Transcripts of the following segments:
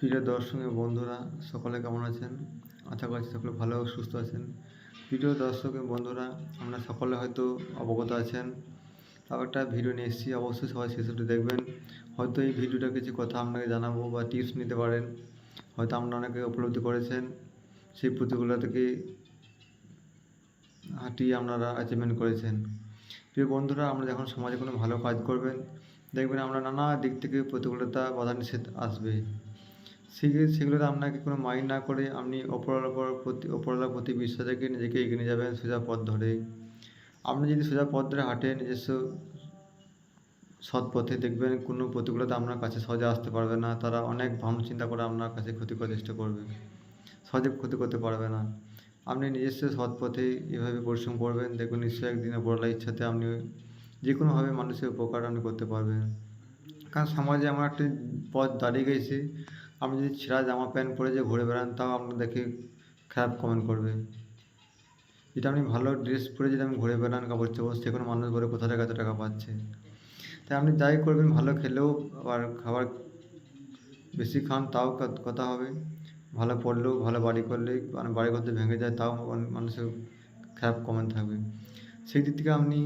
প্রিয় দর্শক বন্ধুরা, সকলে কেমন আছেন? আশা করছি সকলে ভালো সুস্থ আছেন। প্রিয় দর্শক বন্ধুরা, আমরা সকলে হয়তো অবগত আছেন। তাও একটা ভিডিও নিয়ে এসেছি, অবশ্যই সবাই শেষ অবধি দেখবেন। হয়তো এই ভিডিওটা কিছু কথা আপনাকে জানাব বা টিপস নিতে পারেন। হয়তো আপনারা অনেকে উপলব্ধি করেছেন। সেই প্রতিগুলো থেকে হাঁটিয়ে আপনারা অ্যাচিভমেন্ট করেছেন। প্রিয় বন্ধুরা, আমরা যখন সমাজে কোনো ভালো কাজ করবেন, দেখবেন আমরা নানা দিক থেকে প্রতিকূলতা বাধা নিষেধ আসবে। সেগুলোতে আপনাকে কোনো মাইন্ড না করে আপনি পর প্রতি ওপরওয়ালার প্রতি বিশ্বাস রেখে নিজেকে এগিয়ে নিয়ে যাবেন সোজা পথ ধরে। আপনি যদি সোজা পথ ধরে হাঁটেন নিজস্ব সৎ পথে দেখবেন কোনো প্রতিকূলতা আপনার কাছে সহজে আসতে পারবে না, তারা অনেক ভাবনা চিন্তা করে আপনার কাছে ক্ষতি করার চেষ্টা করবে, সহজে ক্ষতি করতে পারবে না। আপনি নিজস্ব সৎ পথে এভাবে পরিশ্রম করবেন, দেখবেন নিশ্চয়ই একদিন ওপরওয়ালার ইচ্ছাতে আপনি যে কোনোভাবে মানুষের উপকার আপনি করতে পারবেন। কারণ সমাজে আমার একটি পথ দাঁড়িয়ে গেছে আপনি যদি ছেঁড়া জামা প্যান্ট পরে যে ঘুরে বেড়ান, তাও আপনার দেখে খারাপ কমেন্ট করবে। যেটা আপনি ভালো ড্রেস পরে যদি আমি ঘুরে বেড়ান, কাপড় চোপড় সে কোনো মানুষ বলে কোথা থেকে এত টাকা পাচ্ছে। তাই আপনি যাই করবেন, ভালো খেলেও আবার খাবার বেশি খান, তাও কথা হবে। ভালো পড়লেও, ভালো বাড়ি করলে মানে বাড়ি করতে ভেঙে যায়, তাও মানুষের খারাপ কমেন্ট থাকবে। সেই দিক থেকে আপনি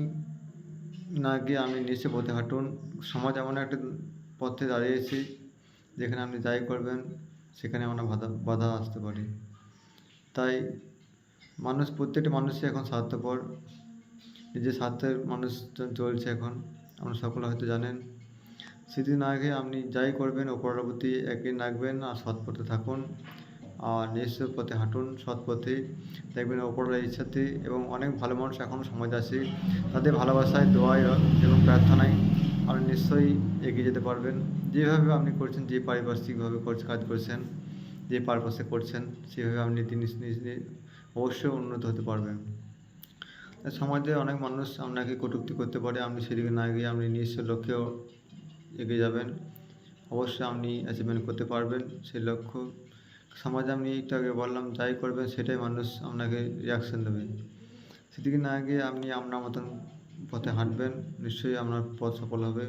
না গিয়ে আপনি নিচে পথে হাঁটুন। সমাজ এমন একটা পথে দাঁড়িয়েছে যেখানে আপনি যাই করবেন, সেখানে আমরা বাধা বাধা আসতে পারে। তাই মানুষ, প্রত্যেকটা মানুষই এখন স্বার্থপর। নিজের স্বার্থের মানুষ চলছে এখন, আপনারা সকলে হয়তো জানেন। সেদিন আগে আপনি যাই করবেন ওপরের প্রতি একই রাখবেন আর সৎ পথে থাকুন। আর নিজস্ব পথে হাঁটুন, সৎ পথে। দেখবেন ওপরের ইচ্ছাতে এবং অনেক ভালো মানুষ এখনও সমাজ আছে। তাদের ভালোবাসায়, দোয়ায় এবং প্রার্থনায় আপনি নিশ্চয়ই এগিয়ে যেতে পারবেন। যেভাবে আপনি করছেন, যে পারিপার্শ্বিকভাবে কাজ করছেন, যে পারপাসে করছেন, সেভাবে আপনি অবশ্যই উন্নত হতে পারবেন। সমাজে অনেক মানুষ আপনাকে কটূক্তি করতে পারে, আপনি সেদিকে না গিয়ে আপনি নিজস্ব লক্ষ্যেও এগিয়ে যাবেন। অবশ্যই আপনি অ্যাচিভমেন্ট করতে পারবেন, সেই লক্ষ্য। সমাজে আপনি একটু আগে বললাম, যাই করবেন, সেটাই মানুষ আপনাকে রিয়াকশন দেবে। সেদিকে না গিয়ে আপনি আপনার মতন পথে হাঁটবেন, নিশ্চয়ই আপনার পথ সফল হবে।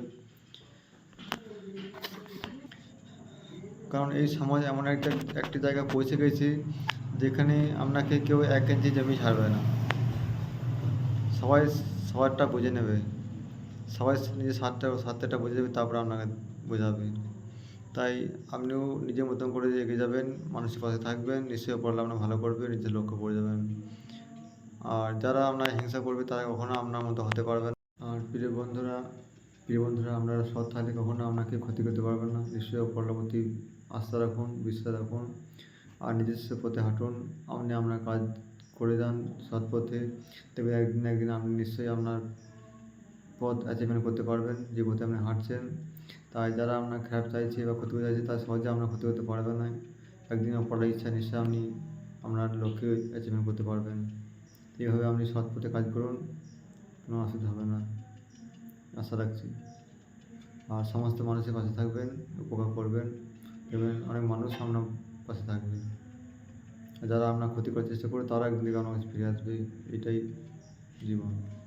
কারণ এই সমাজ এমন একটা, একটি জায়গায় পৌঁছে গেছে, যেখানে আপনাকে কেউ এক ইঞ্চি জমি ছাড়বে না। সবাই সবারটা বুঝে নেবে। সবাই নিজের স্বার্থটা স্বার্থটা বুঝে যাবে তারপর আপনাকে বোঝাবে। তাই আপনিও নিজের মতন করে এগিয়ে যাবেন, মানুষের পাশে থাকবেন, নিশ্চয়ই পড়লে আপনার ভালো করবে নিজের লক্ষ্য পড়ে যাবেন। আর যারা আপনার হিংসা করবে, তারা কখনো আপনার মতো হতে পারবে না। আর প্রিয় বন্ধুরা প্রিয় বন্ধুরা আপনারা সৎ থাকলে কখনো আপনাকে ক্ষতি করতে পারবেন না। নিশ্চয়ই অপরের প্রতি আস্থা রাখুন, বিশ্বাস রাখুন, আর নিজস্ব পথে হাঁটুন। আপনি আপনার কাজ করে যান সৎ পথে। তবে একদিন একদিন আপনি নিশ্চয়ই আপনার পথ অ্যাচিভমেন্ট করতে পারবেন, যে পথে আপনি হাঁটছেন। তাই যারা আপনার খারাপ চাইছে বা ক্ষতি করতে চাইছে, তার সহজে আপনার ক্ষতি করতে পারবে না। একদিন অপরের ইচ্ছা নিশ্চয়ই আপনি আপনার লক্ষ্যে অ্যাচিভমেন্ট করতে পারবেন। এইভাবে আপনি সৎ পথে কাজ করুন, কোনো অসুবিধা হবে না। আশা রাখছি। আর সমস্ত মানুষের পাশে থাকবেন, উপকার করবেন। দেখবেন অনেক মানুষ আপনার পাশে থাকবে। যারা আপনার ক্ষতি করার চেষ্টা করে তারা একদিন কাছে ফিরে আসবে। এটাই জীবন।